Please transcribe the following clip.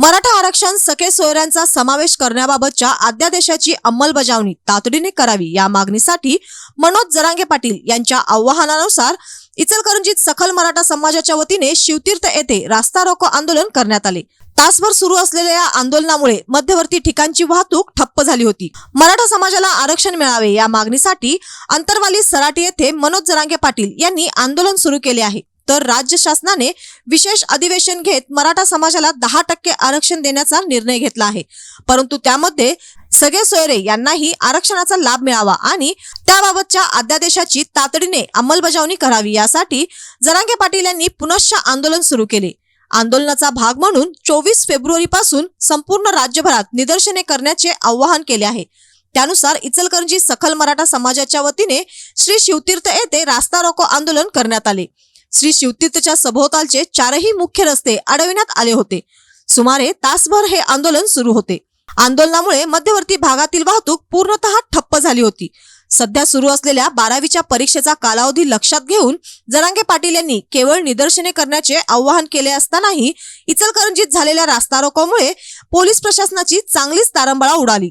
मराठा आरक्षण सखे सोयऱ्यांचा समावेश करण्याबाबतच्या अध्यादेशाची अंमलबजावणी तातडीने करावी या मागणीसाठी मनोज जरांगे पाटील यांच्या आवाहनानुसार इचलकरंजीत सखल मराठा समाजाच्या वतीने शिवतीर्थ येथे रास्ता रोको आंदोलन करण्यात आले. तासभर सुरू असलेल्या या आंदोलनामुळे मध्यवर्ती ठिकाणची वाहतूक ठप्प झाली होती. मराठा समाजाला आरक्षण मिळावे या मागणीसाठी अंतरवाली सराटी येथे मनोज जरांगे पाटील यांनी आंदोलन सुरू केले आहे. तर राज्य शासनाने विशेष अधिवेशन घेत मराठा समाजाला दहा टक्के आरक्षण देण्याचा निर्णय घेतला आहे. परंतु त्यामध्ये सगळे सोयरे यांनाही आरक्षणाचा लाभ मिळावा आणि त्याबाबतच्या अध्यादेशाची तातडीने अंमलबजावणी करावी यासाठी जरांगे पाटील यांनी पुनश्च आंदोलन सुरू केले. आंदोलनाचा भाग म्हणून चोवीस फेब्रुवारी पासून संपूर्ण राज्यभरात निदर्शने करण्याचे आवाहन केले आहे. त्यानुसार इचलकरंजी सखल मराठा समाजाच्या वतीने श्री शिवतीर्थ येथे रास्ता रोको आंदोलन करण्यात आले. श्री शिवतीर्थच्या सभोवतालचे चारही मुख्य रस्ते अडविण्यात आले होते. सुमारे तासभर हे आंदोलन सुरू होते. आंदोलनामुळे मध्यवर्ती भागातील वाहतूक पूर्णतः ठप्प झाली होती. सध्या सुरू असलेल्या बारावीच्या परीक्षेचा कालावधी लक्षात घेऊन जरांगे पाटील यांनी केवळ निदर्शने करण्याचे आवाहन केले असतानाही इचलकरंजीत झालेल्या रास्ता रोकोमुळे पोलीस प्रशासनाची चांगलीच तारंबळा उडाली.